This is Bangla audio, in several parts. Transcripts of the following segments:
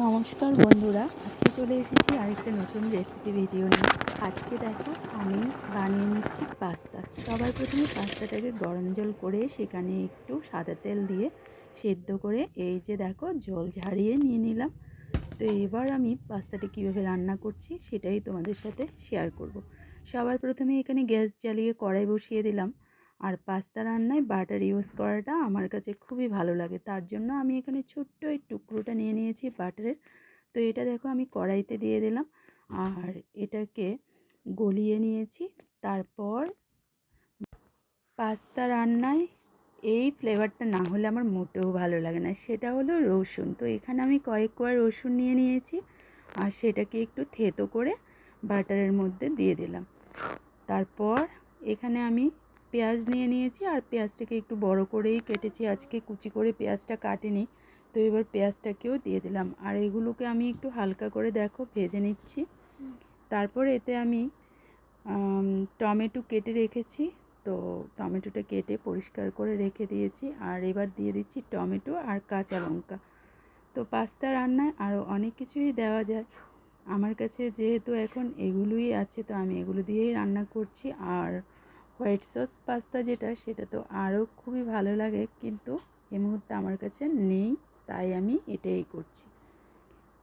নমস্কার বন্ধুরা, আজকে চলে এসেছি আরেকটা নতুন রেসিপি ভিডিও নিয়ে। আজকে দেখো, আমি বানিয়ে নিচ্ছি পাস্তা। সবার প্রথমে পাস্তাটাকে গরম জল করে সেখানে একটু সাদা তেল দিয়ে সেদ্ধ করে এই যে দেখো, জল ঝারিয়ে নিয়ে নিলাম। তো এবার আমি পাস্তাটি কীভাবে রান্না করছি সেটাই তোমাদের সাথে শেয়ার করব। সবার প্রথমে এখানে গ্যাস জ্বালিয়ে কড়াই বসিয়ে দিলাম। আর পাস্তা রান্নায় বাটার ইউজ করাটা আমার কাছে খুবই ভালো লাগে। তার জন্য আমি এখানে ছোট্ট এই টুকরোটা নিয়ে নিয়েছি বাটারের। তো এটা দেখো আমি কড়াইতে দিয়ে দিলাম। আর এটাকে গলিয়ে নিয়েছি। তারপর পাস্তা রান্নায় এই ফ্লেভারটা না হলে আমার মোটেও ভালো লাগে না। সেটা হলো রসুন। তো এখানে আমি কয়েক কোয়া রসুন নিয়ে নিয়েছি। আর সেটাকে একটু থেতো করে বাটারের মধ্যে দিয়ে দিলাম। তারপর এখানে আমি পেঁয়াজ নিয়ে নিয়েছি আর পেঁয়াজটাকে একটু বড় করেই কেটেছি। আজকে কুচি করে পেঁয়াজটা কাটিনি, তো এবার পেঁয়াজটাকেও দিয়ে দিলাম। আর এগুলোকে আমি একটু হালকা করে দেখো, ভেজে নিচ্ছি। তারপর এতে আমি টমেটো কেটে রেখেছি। তো টমেটোটা কেটে পরিষ্কার করে রেখে দিয়েছি। আর এবার দিয়ে দিচ্ছি টমেটো আর কাঁচা লঙ্কা। তো পাস্তা রান্নায় আরও অনেক কিছুই দেওয়া যায়। আমার কাছে যেহেতু এখন এগুলোই আছে, তো আমি এগুলো দিয়েই রান্না করছি। আর হোয়াইট সস পাস্তা যেটা, সেটা তো আরও খুবই ভালো লাগে, কিন্তু এই মুহূর্তে আমার কাছে নেই, তাই আমি এটাই করছি।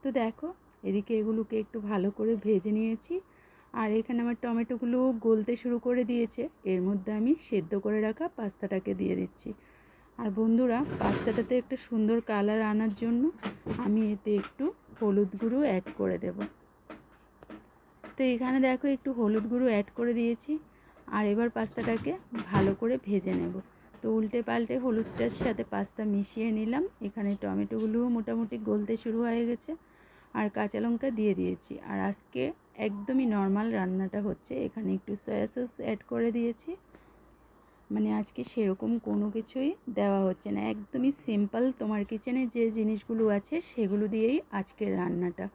তো দেখো, এদিকে এগুলোকে একটু ভালো করে ভেজে নিয়েছি, আর এখানে আমার টমেটোগুলো গলতে শুরু করে দিয়েছে, এর মধ্যে আমি সেদ্ধ করে রাখা পাস্তাটাকে দিয়ে দিচ্ছি। আর বন্ধুরা, পাস্তাটাতে একটা সুন্দর কালার আনার জন্য আমি এতে একটু হলুদ গুঁড়ো অ্যাড করে দেব। তো এখানে দেখো, একটু হলুদ গুঁড়ো অ্যাড করে দিয়েছি আর এবার পাস্তাটাকে ভালো করে ভেজে নেব। তো উল্টে পাল্টে হলুদটার সাথে পাস্তা মিশিয়ে নিলাম। এখানে টমেটোগুলোও মোটামুটি গলতে শুরু হয়ে গেছে আর কাঁচা লঙ্কা দিয়ে দিয়েছি। আর আজকে একদমই নর্মাল রান্নাটা হচ্ছে। এখানে একটু সয়া সস অ্যাড করে দিয়েছি। মানে আজকে সেরকম কোনো কিছুই দেওয়া হচ্ছে না। একদমই সিম্পল তোমার কিচেনে যে জিনিসগুলো আছে সেগুলো দিয়েই আজকের রান্নাটা।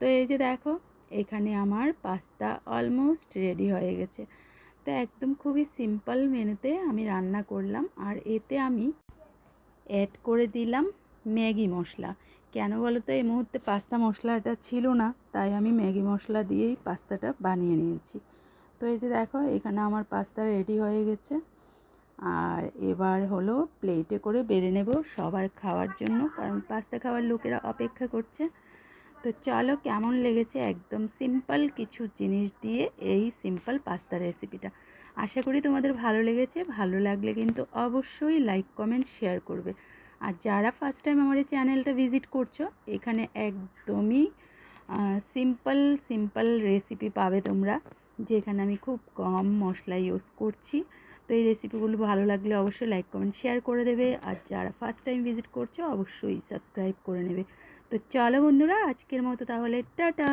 তো এই যে দেখো, এখানে আমার পাস্তা অলমোস্ট রেডি হয়ে গেছে। তো একদম খুবই সিম্পল মেনুতে আমি রান্না করলাম। আর এতে আমি অ্যাড করে দিলাম ম্যাগি মশলা। কেন বলো তো এই মুহূর্তে পাস্তা মশলাটা ছিল না, তাই আমি ম্যাগি মশলা দিয়েই পাস্তাটা বানিয়ে নিয়েছি। তো এই যে দেখো, এখানে আমার পাস্তা রেডি হয়ে গেছে। আর এবার হলো প্লেটে করে বেড়ে নেব সবার খাওয়ার জন্য, কারণ পাস্তা খাওয়ার লোকেরা অপেক্ষা করছে। তো চলো কেমন লেগেছে একদম সিম্পল কিছু জিনিস দিয়ে এই সিম্পল পাস্তা রেসিপিটা আশা করি তোমাদের ভালো লেগেছে, ভালো লাগলে কিন্তু অবশ্যই লাইক কমেন্ট শেয়ার করবে। আর যারা ফার্স্ট টাইম আমার এই চ্যানেলটা ভিজিট করছ, এখানে একদমই সিম্পল সিম্পল রেসিপি পাবে তোমরা, যেখানে আমি খুব কম মশলা ইউজ করছি। তো এই রেসিপিগুলো ভালো লাগলে অবশ্যই লাইক কমেন্ট শেয়ার করে দেবে। আর যারা ফার্স্ট টাইম ভিজিট করছ, অবশ্যই সাবস্ক্রাইব করে নেবে। তো চলো বন্ধুরা, আজকের মতো তাহলে, টাটা!